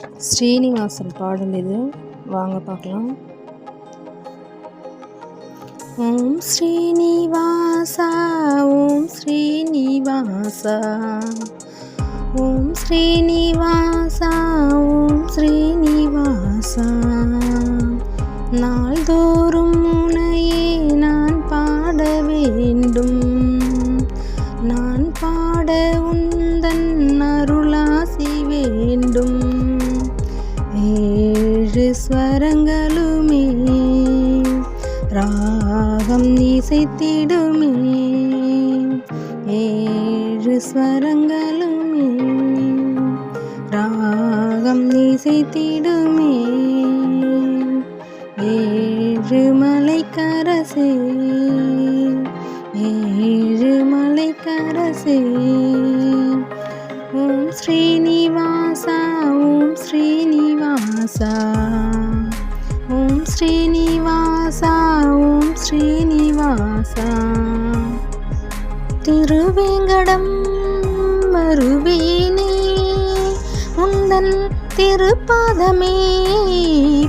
ஸ்ரீனிவாசன் பாடல் இது. வாங்க பார்க்கலாம். ஓம் ஸ்ரீனிவாசா ஓம் ஸ்ரீனிவாசா. ஓம் ஸ்ரீனிவாசா ஓம் ஸ்ரீனிவாசா. நாள்தோறும் முனையே நான் பாட வேண்டும். நான் பாட உந்தன் அருளாசி வேண்டும். ராகம் இசைத்திடுமே. ஏழு ஸ்வரங்களுமே. ராகம் இசைத்திடுமே. ஏழு மலைக்கரசே. ஏழு மலைக்கரசே. ஓம் ஸ்ரீனிவாசா ஓம் ஸ்ரீனிவாசா. திருவேங்கடம் மறுவேனே உந்தன் திருப்பாதமே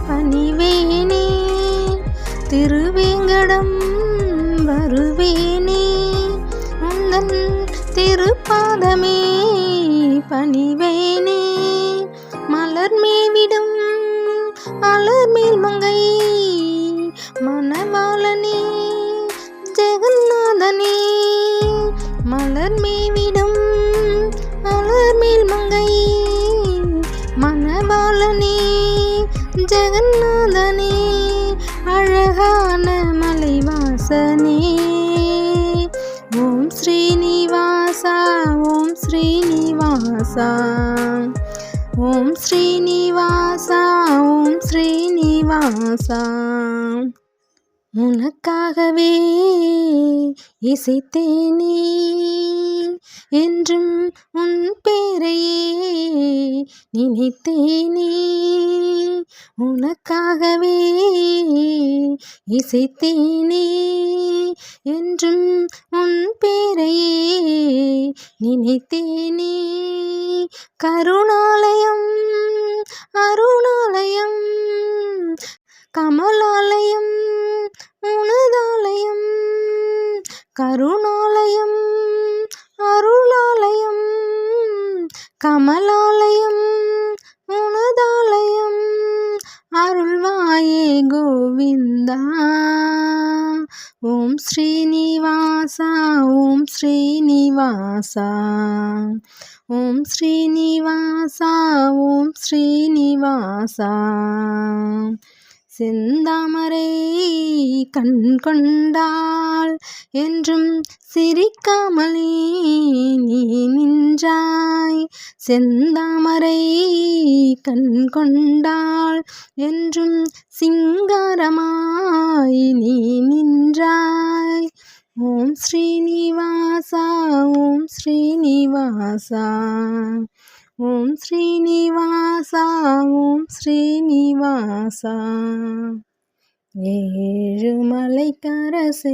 பணிவேனே. திருவேங்கடம் வருவேனே உந்தன் திருப்பாதமே பணிவேனே. மலர் மேவிடும் மலர் மேல் மங்கை ஜெகநாதனே அழகான மலைவாசனே. ஓம் ஸ்ரீனிவாசா ஓம் ஸ்ரீனிவாசா. ஓம் ஸ்ரீனிவாசா ஓம் ஸ்ரீனிவாசா. உனக்காகவே இசைத்தேனே என்றும் உன் பேரையே நினைத்தேனே. உனக்காகவே இசைத்தேனே என்றும் உன் பேரையே நினைத்தேனே. கருணாலயம் அருணாலயம் கமலாலயம் உனதாலயம் கருணாலயம் அருளாலயம் கமலாலயம் ஸ்ரீனிவாசா ஓம் ஸ்ரீனிவாசா ஓம் ஸ்ரீனிவாசா ஓம் ஸ்ரீனிவாசா செந்தாமரை கண் கொண்டாள் என்றும் சிரிக்காமலே நீ நின்றாய். செந்தாமரை கண் கொண்டாள் என்றும் சிங்காரமாய் நீ நின்றாய். ஓம் ஸ்ரீனிவாசா ஓம் ஸ்ரீனிவாசா ஓம் ஸ்ரீனிவாசா ஓம் ஸ்ரீனிவாசா ஏழு மலைக்கரசே.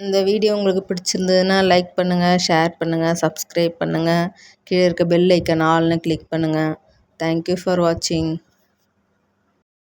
இந்த வீடியோ உங்களுக்கு பிடிச்சிருந்ததுன்னா லைக் பண்ணுங்கள் ஷேர் பண்ணுங்கள் சப்ஸ்கிரைப் பண்ணுங்கள் கீழே இருக்க பெல் ஐக்கன் ஆல்னு கிளிக் பண்ணுங்கள் தேங்க்யூ ஃபார் வாட்சிங்